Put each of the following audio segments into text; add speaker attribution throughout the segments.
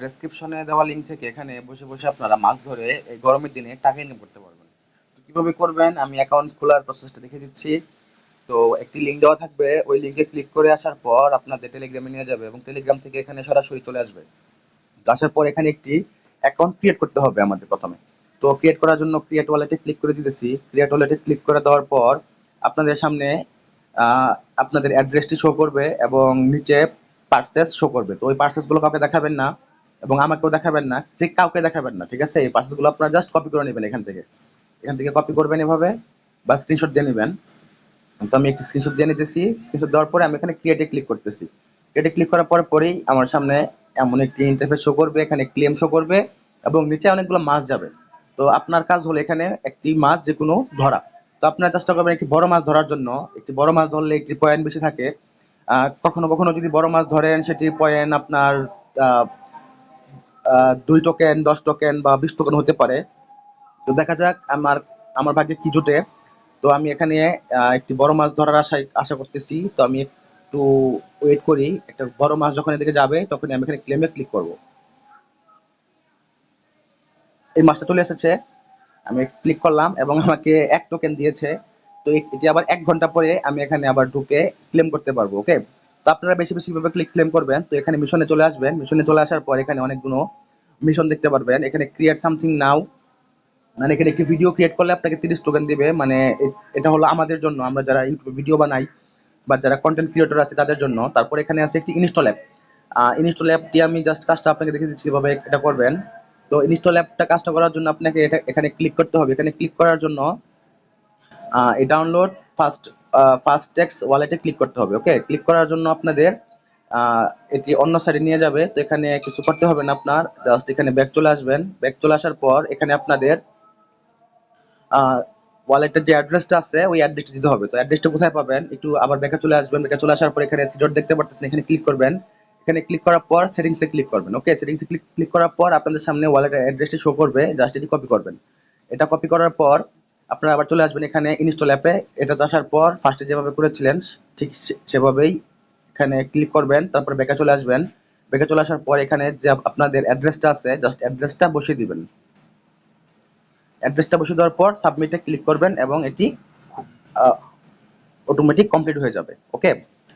Speaker 1: ডেসক্রিপশনে দেওয়া লিঙ্ক থেকে এখানে বসে বসে আপনারা মাছ ধরে এই গরমের দিনে টাকা ইনকাম করতে পারবেন। তো কীভাবে করবেন? আমি অ্যাকাউন্ট খোলার প্রসেসটা দেখে দিচ্ছি। তো একটি লিঙ্ক দেওয়া থাকবে। ওই লিঙ্কে ক্লিক করে আসার পর আপনাদের টেলিগ্রামে নিয়ে যাবে এবং টেলিগ্রাম থেকে এখানে সরাসরি চলে আসবে। আসার পর এখানে একটি অ্যাকাউন্ট ক্রিয়েট করতে হবে আমাদের প্রথমে। তো ক্রিয়েট করার জন্য ক্রিয়েট ওয়ালেটে ক্লিক করে দিতেছি। ক্রিয়েট ওয়ালেটে ক্লিক করে দেওয়ার পর আপনাদের সামনে আপনাদের অ্যাড্রেসটি শো করবে এবং নিচে পার্সেস শো করবে। তো ওই পার্সেসগুলো কাউকে দেখাবেন না। এবং আমাকেও দেখাবেন না, যে কাউকে দেখাবেন না, ঠিক আছে? এই পার্সেসগুলো আপনারা জাস্ট কপি করে নেবেন এখান থেকে। এখান থেকে কপি করবেন এভাবে বা স্ক্রিনশট দিয়ে নেবেন। তো আমি একটি স্ক্রিনশট দিয়ে নিতেছি। স্ক্রিনশট দেওয়ার পরে আমি এখানে ক্রিয়েটে ক্লিক করতেছি। ক্রিয়েটে ক্লিক করার পরে পরেই আমার সামনে এমন একটি ইন্টারফেস শো করবে, এখানে ক্লেম শো করবে এবং নিচে অনেকগুলো মাছ যাবে। তো আপনার কাজ হলো এখানে একটি মাছ যে কোনো ধরা। তো আপনারা চেষ্টা করবেন একটি বড় মাছ ধরার জন্য। একটি বড় মাছ ধরলে একটি পয়েন্ট বেশি থাকে। কখনো কখনো যদি বড় মাছ ধরেন, সেটি পয়েন্ট আপনার দুই টোকেন দশ টোকেন বা বিশ টোকেন হতে পারে। তো দেখা যাক আমার আমার ভাগ্যে কি জোটে। তো আমি এখানে একটি বড় মাছ ধরার আশায়, আশা করতেছি। তো আমি একটু ওয়েট করি। একটা বড় মাছ যখন এদিকে যাবে তখন আমি এখানে ক্লেমে ক্লিক করব। এই মাছটা চলে এসেছে। আমি ক্লিক করলাম এবং আমাকে এক টোকেন দিয়েছে। তো এটি আবার এক ঘণ্টা পরে আমি এখানে আবার ঢুকে ক্লেম করতে পারব ওকে তো আপনারা বেশি বেশি ভাবে ক্লিক ক্লেম করবেন। তো এখানে মিশনে চলে আসবেন। মিশনে চলে আসার পর এখানে অনেকগুলো মিশন দেখতে পারবেন। এখানে ক্রিয়েট সামথিং নাও মানে এখানে একটি ভিডিও ক্রিয়েট করলে আপনাকে তিরিশ টোকেন দিবে। মানে এটা হলো আমাদের জন্য। আমরা যারা ইউটিউবে ভিডিও বানাই বা যারা কন্টেন্ট ক্রিয়েটর আছে তাদের জন্য। তারপর এখানে আছে একটি ইনস্টল অ্যাপ ইনস্টল অ্যাপটি আমি জাস্ট কাজটা আপনাকে দেখে দিচ্ছি কীভাবে এটা করবেন। তো ইনস্টল অ্যাপটা কাজটা করার জন্য আপনাকে এটা এখানে ক্লিক করতে হবে। এখানে ক্লিক করার জন্য এই ডাউনলোড ফার্স্ট ফার্স্ট টেক্স ওয়ালেটে ক্লিক করতে হবে ওকে ক্লিক করার জন্য আপনাদের এটি অন্য সাইডে নিয়ে যাবে। তো এখানে কিছু করতে হবে না আপনার জাস্ট এখানে ব্যাক চলে আসবেন। ব্যাক চলে আসার পর এখানে আপনাদের ওয়ালেটের যে অ্যাড্রেসটা আছে, ওই অ্যাড্রেসটা দিতে হবে। তো অ্যাড্রেসটা কোথায় পাবেন? একটু আবার ব্যাকে চলে আসবেন। ব্যাকে চলে আসার পর এখানে থ্রি ডট দেখতে পাচ্ছেন এখানে ক্লিক করবেন। এখানে ক্লিক করার পর সেটিংসে ক্লিক করবেন ওকে সেটিংসে ক্লিক ক্লিক করার পর আপনাদের সামনে ওয়ালেটের অ্যাড্রেসটি শো করবে জাস্ট এটি কপি করবেন। এটা কপি করার পর আপনারা আবার চলে আসবেন এখানে ইনস্টল অ্যাপে এটাতে আসার পর ফার্স্টে যেভাবে করেছিলেন, ঠিক সেভাবেই এখানে ক্লিক করবেন, তারপর ব্যাকে চলে আসবেন। ব্যাকে চলে আসার পর এখানে যে আপনাদের অ্যাড্রেসটা আছে জাস্ট অ্যাড্রেসটা বসিয়ে দিবেন। অ্যাড্রেসটা বসিয়ে দেওয়ার পর সাবমিটে ক্লিক করবেন এবং এটি অটোমেটিক কমপ্লিট হয়ে যাবে ওকে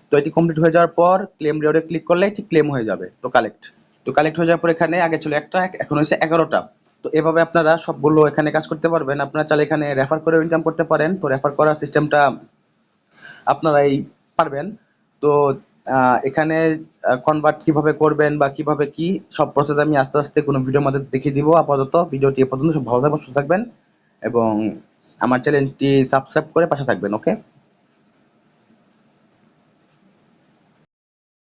Speaker 1: তো এটি কমপ্লিট হয়ে যাওয়ার পর ক্লেম রিওয়ার্ডে ক্লিক করলে এটি ক্লেম হয়ে যাবে, তো কালেক্ট তো কালেক্ট হয়ে যাওয়ার পর এখানে আগে ছিল একটা, এখন হয়েছে এগারোটা। তো এভাবে আপনারা সবগুলো এখানে কাজ করতে পারবেন। আপনারা চাইলে এখানে রেফার করে ইনকাম করতে পারেন। তো রেফার করার সিস্টেমটা আপনারাই পারবেন। তো এখানে কনভার্ট কীভাবে করবেন বা কীভাবে কি, সব প্রসেস আমি আস্তে আস্তে কোনো ভিডিওর মধ্যে দেখিয়ে দিব আপাতত। ভিডিওটি পর্যন্ত সব ভালো থাকবেন, সুস্থ থাকবেন এবং আমার চ্যানেলটি সাবস্ক্রাইব করে পাশে থাকবেন ওকে